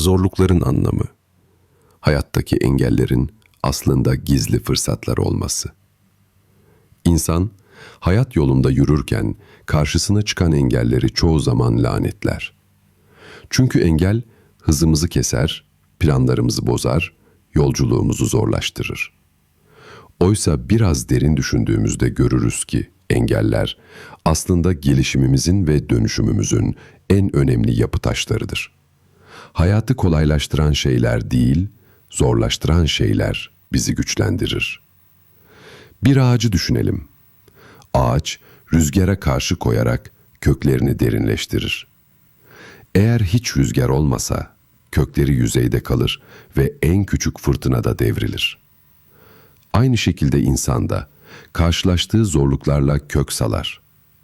Zorlukların anlamı. Hayattaki engellerin aslında gizli fırsatlar olması. İnsan, hayat yolunda yürürken karşısına çıkan engelleri çoğu zaman lanetler. Çünkü engel hızımızı keser, planlarımızı bozar, yolculuğumuzu zorlaştırır. Oysa biraz derin düşündüğümüzde görürüz ki engeller aslında gelişimimizin ve dönüşümümüzün en önemli yapı taşlarıdır. Hayatı kolaylaştıran şeyler değil, zorlaştıran şeyler bizi güçlendirir. Bir ağacı düşünelim. Ağaç rüzgara karşı koyarak köklerini derinleştirir. Eğer hiç rüzgar olmasa kökleri yüzeyde kalır ve en küçük fırtınada devrilir. Aynı şekilde insan da karşılaştığı zorluklarla kök salar.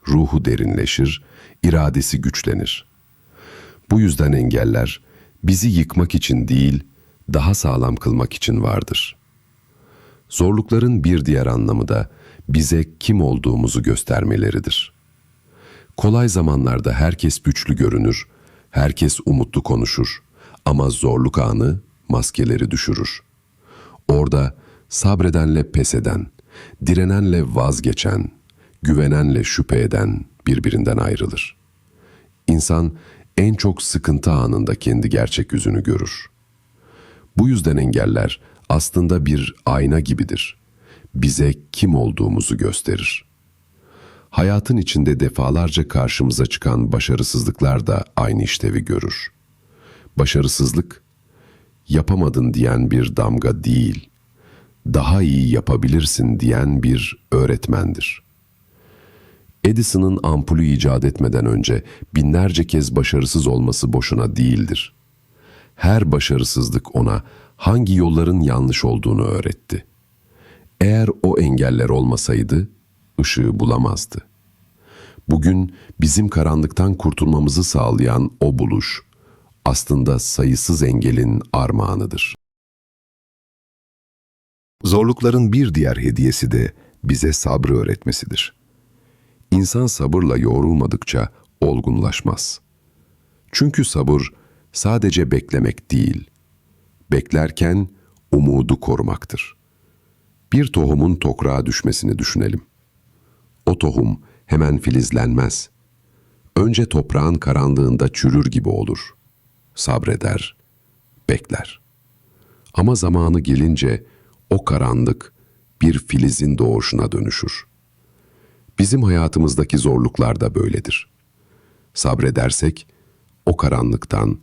Ruhu derinleşir, iradesi güçlenir. Bu yüzden engeller bizi yıkmak için değil, daha sağlam kılmak için vardır. Zorlukların bir diğer anlamı da bize kim olduğumuzu göstermeleridir. Kolay zamanlarda herkes güçlü görünür, herkes umutlu konuşur ama zorluk anı maskeleri düşürür. Orada sabredenle pes eden, direnenle vazgeçen, güvenenle şüphe eden birbirinden ayrılır. İnsan en çok sıkıntı anında kendi gerçek yüzünü görür. Bu yüzden engeller aslında bir ayna gibidir. Bize kim olduğumuzu gösterir. Hayatın içinde defalarca karşımıza çıkan başarısızlıklar da aynı işlevi görür. Başarısızlık, yapamadın diyen bir damga değil, daha iyi yapabilirsin diyen bir öğretmendir. Edison'ın ampulü icat etmeden önce binlerce kez başarısız olması boşuna değildir. Her başarısızlık ona hangi yolların yanlış olduğunu öğretti. Eğer o engeller olmasaydı ışığı bulamazdı. Bugün bizim karanlıktan kurtulmamızı sağlayan o buluş aslında sayısız engelin armağanıdır. Zorlukların bir diğer hediyesi de bize sabrı öğretmesidir. İnsan sabırla yoğrulmadıkça olgunlaşmaz. Çünkü sabır sadece beklemek değil, beklerken umudu korumaktır. Bir tohumun toprağa düşmesini düşünelim. O tohum hemen filizlenmez. Önce toprağın karanlığında çürür gibi olur. Sabreder, bekler. Ama zamanı gelince o karanlık bir filizin doğuşuna dönüşür. Bizim hayatımızdaki zorluklar da böyledir. Sabredersek o karanlıktan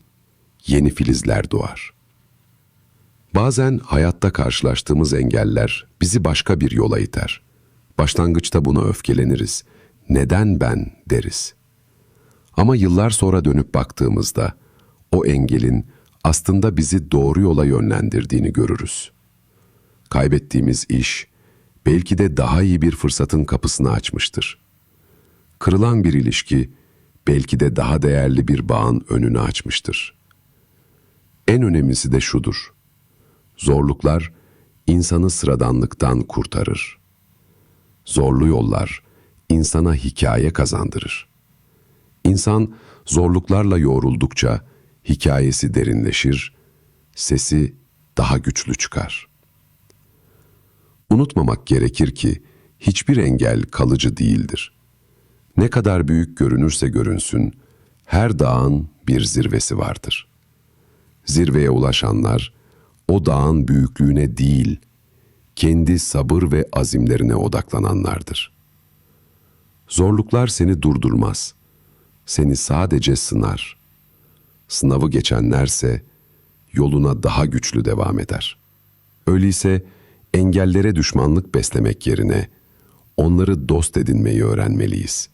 yeni filizler doğar. Bazen hayatta karşılaştığımız engeller bizi başka bir yola iter. Başlangıçta buna öfkeleniriz. Neden ben deriz. Ama yıllar sonra dönüp baktığımızda o engelin aslında bizi doğru yola yönlendirdiğini görürüz. Kaybettiğimiz iş belki de daha iyi bir fırsatın kapısını açmıştır. Kırılan bir ilişki belki de daha değerli bir bağın önünü açmıştır. En önemlisi de şudur. Zorluklar insanı sıradanlıktan kurtarır. Zorlu yollar insana hikaye kazandırır. İnsan zorluklarla yoğruldukça hikayesi derinleşir, sesi daha güçlü çıkar. Unutmamak gerekir ki hiçbir engel kalıcı değildir. Ne kadar büyük görünürse görünsün, her dağın bir zirvesi vardır. Zirveye ulaşanlar o dağın büyüklüğüne değil, kendi sabır ve azimlerine odaklananlardır. Zorluklar seni durdurmaz, seni sadece sınar. Sınavı geçenlerse yoluna daha güçlü devam eder. Öyleyse engellere düşmanlık beslemek yerine onları dost edinmeyi öğrenmeliyiz.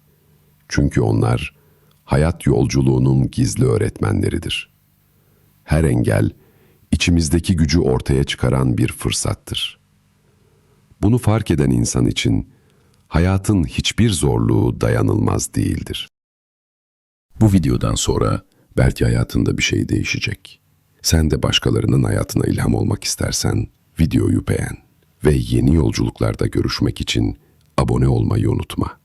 Çünkü onlar hayat yolculuğunun gizli öğretmenleridir. Her engel içimizdeki gücü ortaya çıkaran bir fırsattır. Bunu fark eden insan için hayatın hiçbir zorluğu dayanılmaz değildir. Bu videodan sonra belki hayatında bir şey değişecek. Sen de başkalarının hayatına ilham olmak istersen videoyu beğen ve yeni yolculuklarda görüşmek için abone olmayı unutma.